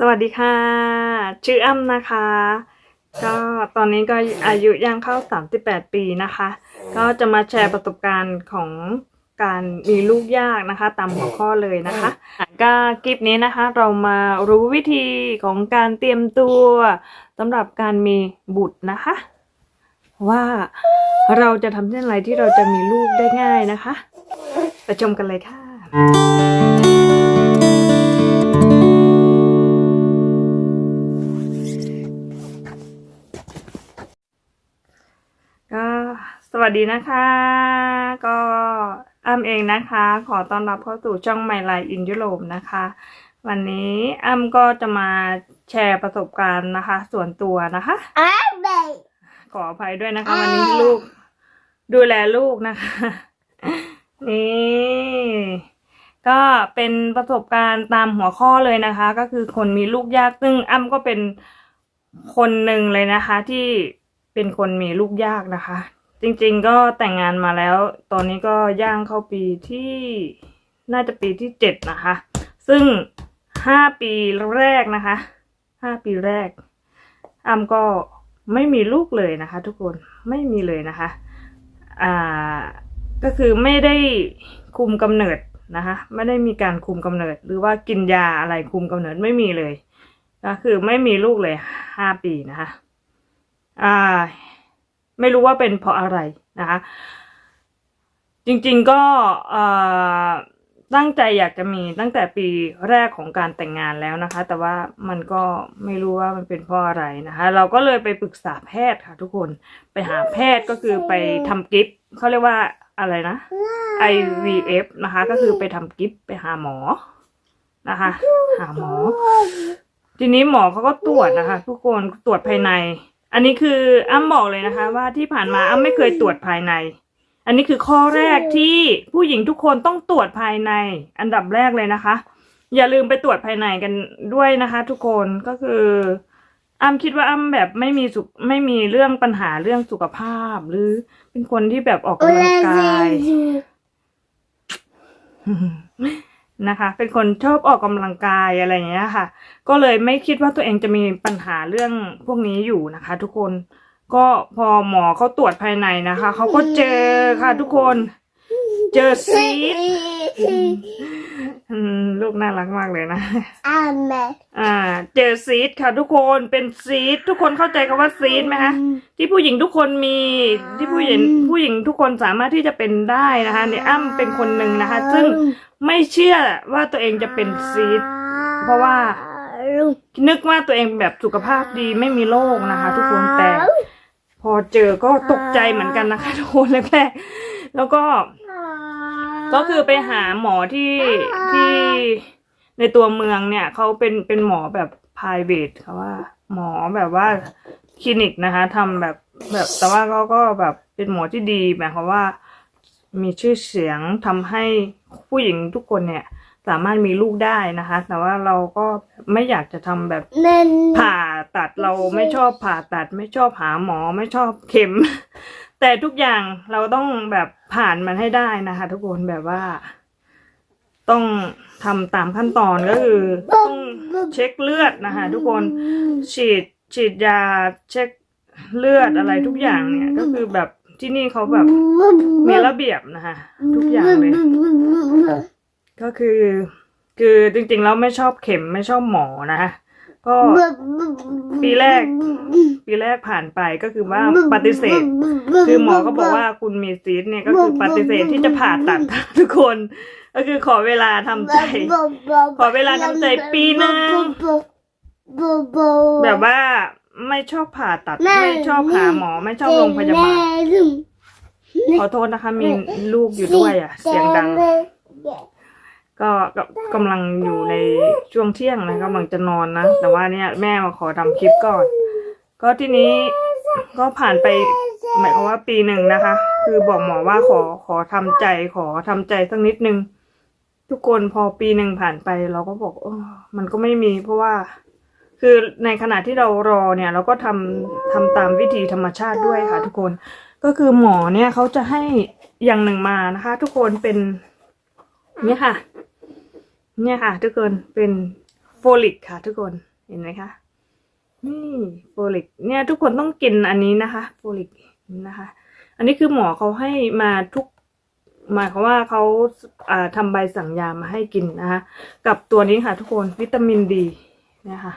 สวัสดีค่ะ ชื่ออ้ำนะคะ ก็ตอนนี้ก็อายุย่างเข้า 38 ปีนะคะ ก็จะมาแชร์ประสบการณ์ของการมีลูกยากนะคะตามหัวข้อเลยนะคะก็คลิปนี้นะคะเรามารู้วิธีของการเตรียมตัวสำหรับการมีบุตรนะคะ ว่าเราจะทำเช่นไรที่เราจะมีลูกได้ง่ายนะคะไปชมกันเลยค่ะ วัสดีนะคะ ก็อ้ำเองนะคะ ขอต้อนรับเข้าสู่ช่องไมลายอินยุโรปนะคะ วันนี้อ้ำก็จะมาแชร์ประสบการณ์นะคะ ส่วนตัวนะคะขออภัยด้วยนะคะ วันนี้ลูก ดูแลลูกนะคะ นี่ก็เป็นประสบการณ์ตามหัวข้อเลยนะคะ ก็คือคนมีลูกยากซึ่งอ้ำก็เป็นคนหนึ่งเลยนะคะ ที่เป็นคนมีลูกยากนะคะ จริงๆก็แต่งงานมาแล้ว ตอนนี้ก็ย่างเข้าปีที่น่าจะปีที่เจ็ดนะคะ ซึ่งห้าปีแรกนะคะห้าปีแรกอ้ำก็ไม่มีลูกเลยนะคะ ทุกคนไม่มีเลยนะคะอ่าก็คือไม่ได้คุมกำเนิดนะคะ ไม่ได้มีการคุมกำเนิด หรือว่ากินยาอะไรคุมกำเนิดไม่มีเลยก็คือไม่มีลูกเลยห้าปีนะคะ อ่า ไม่รู้ว่าเป็นเพราะอะไรนะคะ จริงๆก็ตั้งใจอยากจะมีตั้งแต่ปีแรกของการแต่งงานแล้วนะคะ แต่ว่ามันก็ไม่รู้ว่ามันเป็นเพราะอะไรนะคะ เราก็เลยไปปรึกษาแพทย์ค่ะ ทุกคนไปหาแพทย์ก็คือไปทำกิฟต์เขาเรียกว่าอะไรนะ IVF นะคะ ก็คือไปทำกิฟต์ไปหาหมอนะคะ หาหมอ ทีนี้หมอเขาก็ตรวจนะคะ ทุกคนตรวจภายใน อันนี้คืออ้ำบอกเลยนะคะ ว่าที่ผ่านมาอ้ำไม่เคยตรวจภายใน อันนี้คือข้อแรกที่ผู้หญิงทุกคนต้องตรวจภายใน อันดับแรกเลยนะคะ อย่าลืมไปตรวจภายในกันด้วยนะคะ ทุกคนก็คืออ้ำคิดว่าอ้ำแบบไม่มีสุขไม่มีเรื่องปัญหาเรื่องสุขภาพ หรือเป็นคนที่แบบออกกำลังกาย นะคะ เป็นคนชอบออกกำลังกายอะไรอย่างเงี้ยค่ะ ก็เลยไม่คิดว่าตัวเองจะมีปัญหาเรื่องพวกนี้อยู่นะคะ ทุกคน ก็พอหมอเขาตรวจภายในนะคะ เขาก็เจอค่ะทุกคน เจอซีดอืมลูกน่ารักมากเลยนะอ่า เจอซีดค่ะทุกคนเป็นซีดทุกคนเข้าใจคำว่าซีดไหมคะที่ผู้หญิงทุกคนมีที่ผู้หญิงผู้หญิงทุกคนสามารถที่จะเป็นได้นะคะเนี่ยอ้ำเป็นคนหนึ่งนะคะ ซึ่งไม่เชื่อว่าตัวเองจะเป็นซีดเพราะว่านึกว่าตัวเองแบบสุขภาพดีไม่มีโรคนะคะ ทุกคนแต่ พอเจอก็ตกใจเหมือนกันนะคะ ทุกคนแรกๆแล้วก็ ก็คือไปหาหมอที่ที่ในตัวเมืองเนี่ยเขาเป็นเป็นหมอแบบ private เขาว่า หมอแบบว่าคลินิกนะคะทำแบบแบบแต่ว่าเขาก็แบบเป็นหมอที่ดีหมายความว่า มีชื่อเสียงทำให้ผู้หญิงทุกคนเนี่ย สามารถมีลูกได้นะคะ แต่ว่าเราก็ไม่อยากจะทำแบบผ่าตัดเราไม่ชอบผ่าตัด ไม่ชอบหาหมอไม่ชอบเข็ม แต่ทุกอย่างเราต้องแบบผ่านมันให้ได้นะคะ ทุกคนแบบว่า ต้องทำตามขั้นตอนก็คือต้องเช็คเลือดนะคะ ทุกคนฉีดฉีดยาเช็คเลือดอะไรทุกอย่างเนี่ย ก็คือแบบที่นี่เขาแบบมีระเบียบนะคะ ทุกอย่างเลย ก็คือ คือจริงๆแล้วไม่ชอบเข็มไม่ชอบหมอนะคะ ก็ปีแรก ปีแรกผ่านไปก็คือว่าปฏิเสธ คือหมอก็บอกว่าคุณมีซีสต์เนี่ยก็คือปฏิเสธที่จะผ่าตัดทุกคน ก็คือขอเวลาทำใจ ขอเวลาทำใจปีหนึ่งแบบว่าไม่ชอบผ่าตัด ไม่ชอบหาหมอไม่ชอบโรงพยาบาลขอโทษนะคะ มีลูกอยู่ด้วยอะ เสียงดัง ก็ก็กำลังอยู่ในช่วงเที่ยงนะกำลังจะนอนนะ แต่ว่าเนี่ยแม่มาขอทำคลิปก่อน ก็ที่นี้ก็ผ่านไปหมายความว่าปีหนึ่งนะคะ คือบอกหมอว่าขอขอทำใจขอทำใจสักนิดนึง ทุกคนพอปีหนึ่งผ่านไปเราก็บอกอมันก็ไม่มี เพราะว่า คือในขณะที่เรารอเนี่ย เราก็ทำทำตามวิธีธรรมชาติด้วยค่ะ ทุกคนก็คือหมอเนี่ยเขาจะให้อย่างหนึ่งมานะคะ ทุกคนเป็นเนี่ยค่ะ เนี่ยค่ะ ทุกคนเป็นโฟลิกค่ะ ทุกคนเห็นไหมคะนี่โฟลิกเนี่ยทุกคนต้องกินอันนี้นะคะโฟลิกนะคะ อันนี้คือหมอเขาให้มาทุกหมายความว่าเขาอ่าทำใบสั่งยามาให้กินนะคะกับตัวนี้ค่ะ ทุกคนวิตามินดีนะคะ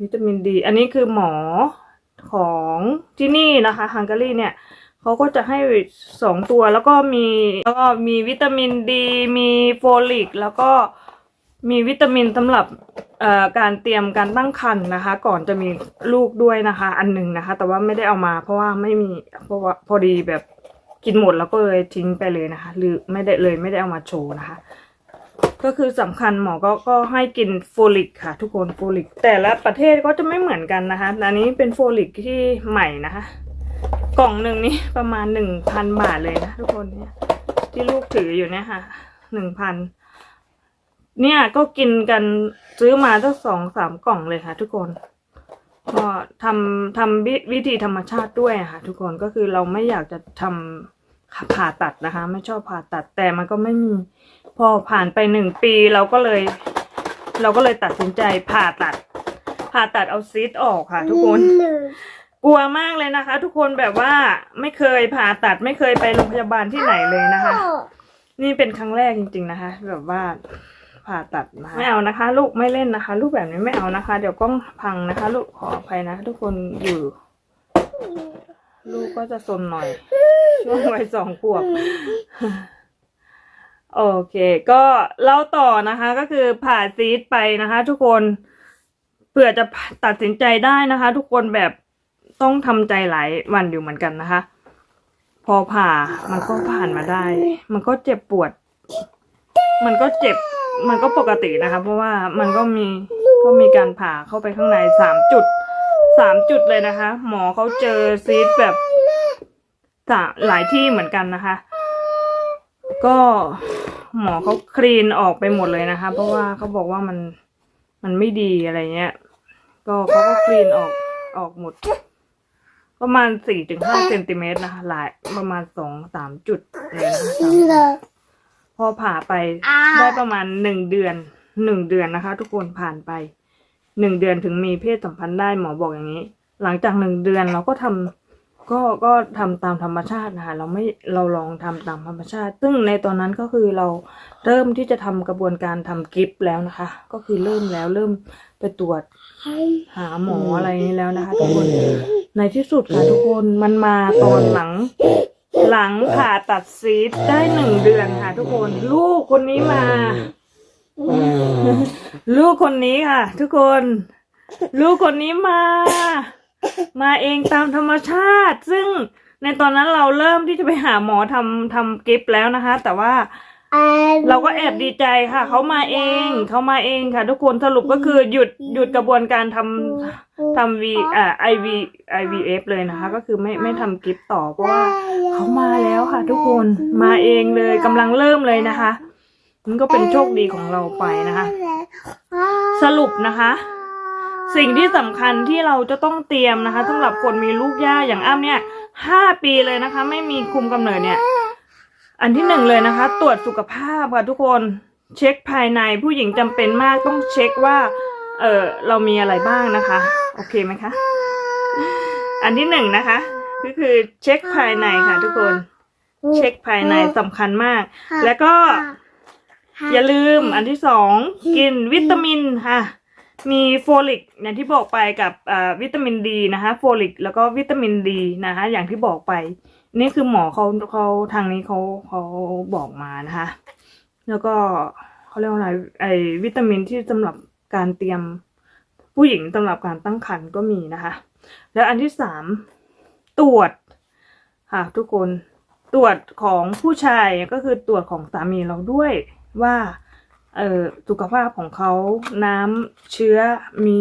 วิตามินดี อันนี้คือหมอของที่นี่นะคะฮังการีเนี่ย เขาก็จะให้สองตัวแล้วก็มีแล้วก็มีวิตามินดี มีโฟลิก แล้วก็มีวิตามินสำหรับการเตรียมการตั้งครรภ์นะคะ ก่อนจะมีลูกด้วยนะคะ อันหนึ่งนะคะ แต่ว่าไม่ได้เอามา เพราะว่าไม่มีเพราะว่าพอดีแบบกินหมดแล้วก็เลยทิ้งไปเลยนะคะ หรือไม่ได้เลยไม่ได้เอามาโชว์นะคะ ก็คือสำคัญหมอก็ก็ให้กินโฟลิกค่ะ ทุกคนโฟลิก แต่ละประเทศก็จะไม่เหมือนกันนะคะอันนี้เป็นโฟลิกที่ใหม่นะคะ กล่องหนึ่งนี่ประมาณหนึ่งพันบาทเลยนะทุกคนเนี่ย ที่ลูกถืออยู่เนี่ยค่ะหนึ่งพันเนี่ยก็กินกันซื้อมาตั้งสองสามกล่องเลยค่ะ ทุกคนก็ทำทำวิวิธีธรรมชาติด้วยค่ะ ทุกคนก็คือเราไม่อยากจะทำผ่าตัดนะคะ ไม่ชอบผ่าตัดแต่มันก็ไม่มีพอผ่านไปหนึ่งปีเราก็เลย เราก็เลยตัดสินใจผ่าตัด ผ่าตัดเอาซีสออกค่ะ ทุกคน กลัวมากเลยนะคะ ทุกคนแบบว่าไม่เคยผ่าตัดไม่เคยไปโรงพยาบาลที่ไหนเลยนะคะ นี่เป็นครั้งแรกจริง ๆนะคะ แบบว่าผ่าตัดมาไม่เอานะคะ ลูกไม่เล่นนะคะ ลูกแบบนี้ไม่เอานะคะ เดี๋ยวกล้องพังนะคะ ลูกขออภัยนะทุกคนอยู่ ลูกก็จะซนหน่อยช่วงวัยสองขวบโอเค ก็เล่าต่อนะคะ ก็คือผ่าซีดไปนะคะ ทุกคนเผื่อจะตัดสินใจได้นะคะ ทุกคนแบบ ต้องทำใจหลายวันอยู่เหมือนกันนะคะ พอผ่ามันก็ผ่านมาได้ มันก็เจ็บปวด มันก็เจ็บ มันก็ปกตินะคะ เพราะว่ามันก็มีก็มีการผ่าเข้าไปข้างในสามจุดสามจุดเลยนะคะ หมอเขาเจอซีดแบบหลายที่เหมือนกันนะคะ ก็หมอเขาคลีนออกไปหมดเลยนะคะ เพราะว่าเขาบอกว่ามันมันไม่ดีอะไรเงี้ย ก็เขาก็คลีนออกออกหมด ประมาณสี่ถึงห้าเซนติเมตรนะคะหลายประมาณสองสามจุดเลยนะคะสามพอผ่าไปได้ประมาณหนึ่งเดือนหนึ่งเดือนนะคะ ทุกคนผ่านไปหนึ่งเดือนถึงมีเพศสัมพันธ์ได้หมอบอกอย่างนี้ หลังจากหนึ่งเดือนเราก็ทำก็ก็ทำตามธรรมชาตินะคะเราไม่เราลองทำตามธรรมชาติ ซึ่งในตอนนั้นก็คือเราเริ่มที่จะทำกระบวนการทำกิฟต์แล้วนะคะ ก็คือเริ่มแล้วเริ่มไปตรวจหาหมออะไรนี้แล้วนะคะทุกคน ในที่สุดค่ะทุกคนมันมาตอนหลัง หลังผ่าตัดซีดได้หนึ่งเดือนค่ะ ทุกคน ลูกคนนี้มา ลูกคนนี้ค่ะ ทุกคน ลูกคนนี้มา มาเองตามธรรมชาติ ซึ่งในตอนนั้นเราเริ่มที่จะไปหาหมอทำทำกิฟต์แล้วนะคะ แต่ว่า เราก็แอบดีใจค่ะ เขามาเองเขามาเองค่ะ ทุกคนสรุปก็คือหยุดหยุดกระบวนการทำทำวีอ่าไอวีไอวีเอฟเลยนะคะ ก็คือไม่ไม่ทำกิฟต์ต่อเพราะว่าเขามาแล้วค่ะ ทุกคนมาเองเลยกำลังเริ่มเลยนะคะมันก็เป็นโชคดีของเราไปนะคะ สรุปนะคะ สิ่งที่สำคัญที่เราจะต้องเตรียมนะคะสำหรับคนมีลูกย่าอย่างอ้ำเนี่ยห้าปีเลยนะคะ ไม่มีคุมกำเนิดเนี่ย อันที่หนึ่งเลยนะคะ ตรวจสุขภาพค่ะทุกคนเช็คภายในผู้หญิงจำเป็นมากต้องเช็คว่า เออเรามีอะไรบ้างนะคะ โอเคไหมคะ อันที่หนึ่งนะคะ ก็คือเช็คภายในค่ะทุกคน เช็คภายในสำคัญมาก แล้วก็ อย่าลืมอันที่สองกินวิตามินค่ะ มีโฟลิกอย่างที่บอกไปกับวิตามินดีนะคะ โฟลิก แล้วก็วิตามินดีนะคะ อย่างที่บอกไป นี่คือหมอเขาเขาทางนี้เขาเขาบอกมานะคะ แล้วก็เขาเรียกว่าอะไรไอวิตามินที่สำหรับการเตรียมผู้หญิงสำหรับการตั้งครรภ์ก็มีนะคะ แล้วอันที่สามตรวจค่ะทุกคนตรวจของผู้ชายก็คือตรวจของสามีเราด้วยว่าเออสุขภาพของเขาน้ำเชื้อมี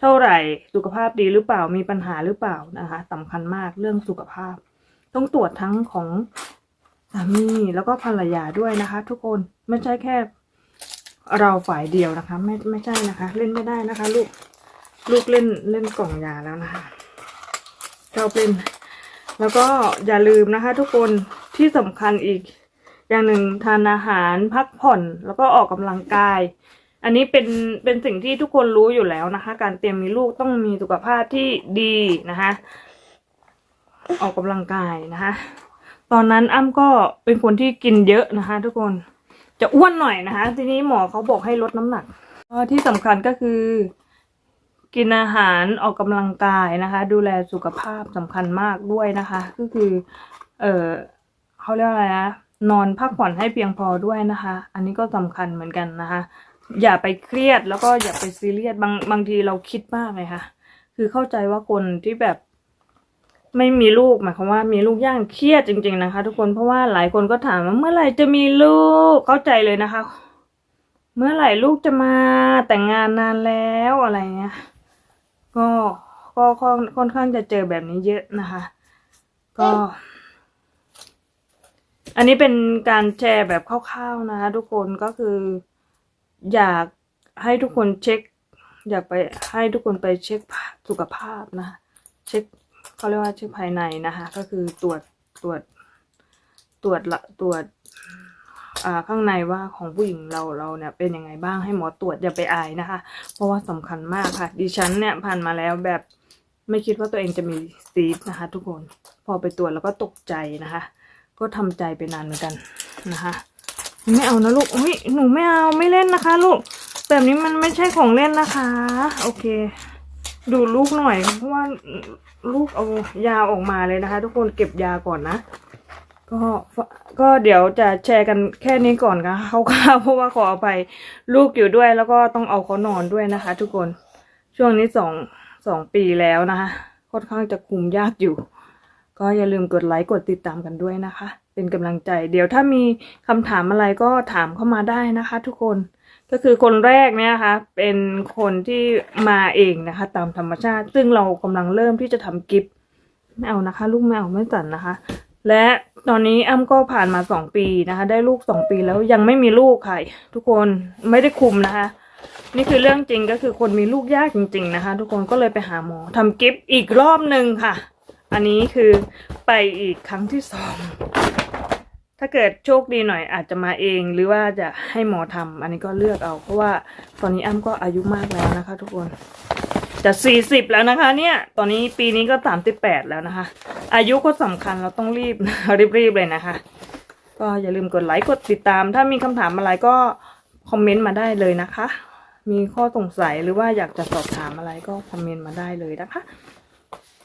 เท่าไหร่สุขภาพดีหรือเปล่ามีปัญหาหรือเปล่านะคะสำคัญมากเรื่องสุขภาพ ต้องตรวจทั้งของสามีแล้วก็ภรรยาด้วยนะคะ ทุกคนไม่ใช่แค่เราฝ่ายเดียวนะคะ ไม่ไม่ใช่นะคะ เล่นไม่ได้นะคะ ลูกลูกเล่นเล่นกล่องยาแล้วนะคะชอบเล่น แล้วก็อย่าลืมนะคะ ทุกคนที่สำคัญอีก อย่างหนึ่งทานอาหารพักผ่อนแล้วก็ออกกำลังกาย อันนี้เป็นเป็นสิ่งที่ทุกคนรู้อยู่แล้วนะคะ การเตรียมมีลูกต้องมีสุขภาพที่ดีนะคะ ออกกำลังกายนะคะตอนนั้นอ้ำก็เป็นคนที่กินเยอะนะคะ ทุกคนจะอ้วนหน่อยนะคะ ทีนี้หมอเขาบอกให้ลดน้ำหนักที่สำคัญก็คือ กินอาหารออกกำลังกายนะคะ ดูแลสุขภาพสำคัญมากด้วยนะคะ ก็คือ เออเขาเรียกว่าอะไรนะนอนพักผ่อนให้เพียงพอด้วยนะคะ อันนี้ก็สำคัญเหมือนกันนะคะ อย่าไปเครียดแล้วก็อย่าไปซีเรียสบางบางทีเราคิดมากเลยค่ะคือเข้าใจว่าคนที่แบบ ไม่มีลูกหมายความว่ามีลูกย่างเครียดจริง ๆนะคะ ทุกคนเพราะว่าหลายคนก็ถามว่าเมื่อไหร่จะมีลูกเข้าใจเลยนะคะ เมื่อไหร่ลูกจะมาแต่งงานนานแล้วอะไรเงี้ยก็ก็ค่อนข้างจะเจอแบบนี้เยอะนะคะ ก็ อันนี้เป็นการแชร์แบบคร่าวๆนะคะ ทุกคนก็คืออยากให้ทุกคนเช็ค อยากไปให้ทุกคนไปเช็คสุขภาพนะ เช็ค เขาเรียกว่าเช็คภายในนะคะ ก็คือตรวจตรวจตรวจละตรวจข้างในว่าของผู้หญิงเราเราเนี่ยเป็นยังไงบ้างให้หมอตรวจอย่าไปอายนะคะ เพราะว่าสำคัญมากค่ะ ดิฉันเนี่ยผ่านมาแล้วแบบไม่คิดว่าตัวเองจะมีซีสนะคะ ทุกคนพอไปตรวจแล้วก็ตกใจนะคะ ก็ทำใจไปนานเหมือนกันนะคะไม่เอานะลูกโอ้ยหนูไม่เอาไม่เล่นนะคะ ลูกแบบนี้มันไม่ใช่ของเล่นนะคะ โอเค ดูลูกหน่อยเพราะว่า ลูกเอายาออกมาเลยนะคะ ทุกคนเก็บยาก่อนนะ ก็ก็เดี๋ยวจะแชร์กันแค่นี้ก่อนค่ะเขาก็เพราะว่าขออภัยลูกอยู่ด้วย แล้วก็ต้องเอาเขานอนด้วยนะคะ ทุกคนช่วงนี้สองสองปีแล้วนะคะค่อนข้างจะคุมยากอยู่ ก็อย่าลืมกดไลค์กดติดตามกันด้วยนะคะ เป็นกำลังใจ เดี๋ยวถ้ามีคำถามอะไรก็ถามเข้ามาได้นะคะ ทุกคน ก็คือคนแรกเนี่ยนะคะเป็นคนที่มาเองนะคะ ตามธรรมชาติ ซึ่งเรากำลังเริ่มที่จะทำกิฟต์ไม่เอานะคะ ลูกไม่เอาไม่สั่นนะคะ และตอนนี้อ้ำก็ผ่านมาสองปีนะคะ ได้ลูกสองปีแล้วยังไม่มีลูกค่ะทุกคนไม่ได้คุมนะคะ นี่คือเรื่องจริงก็คือคนมีลูกยากจริง ๆนะคะ ทุกคนก็เลยไปหาหมอทำกิฟต์อีกรอบหนึ่งค่ะ อันนี้คือไปอีกครั้งที่สอง ถ้าเกิดโชคดีหน่อยอาจจะมาเองหรือว่าจะให้หมอทำอันนี้ก็เลือกเอา เพราะว่าตอนนี้อ้ำก็อายุมากแล้วนะคะ ทุกคนจะสี่สิบแล้วนะคะ เนี่ย ตอนนี้ปีนี้ก็สามสิบแปดแล้วนะคะ อายุก็สำคัญเราต้องรีบรีบๆเลยนะคะ ก็อย่าลืมกดไลค์กดติดตาม ถ้ามีคำถามอะไรก็คอมเมนต์มาได้เลยนะคะ มีข้อสงสัยหรือว่าอยากจะสอบถามอะไรก็คอมเมนต์มาได้เลยนะคะ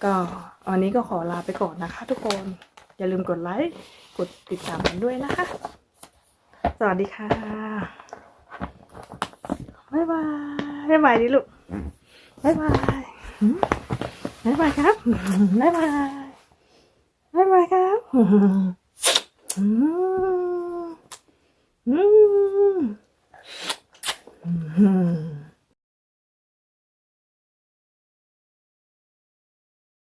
ก็วันนี้ก็ขอลาไปก่อนนะคะ ทุกคน อย่าลืมกดไลค์ กดติดตามกันด้วยนะคะ สวัสดีค่ะ บ๊ายบาย บ๊ายบายดิลูก บ๊ายบาย บ๊ายบายครับ บ๊ายบาย บ๊ายบายครับ อืม อืม อืม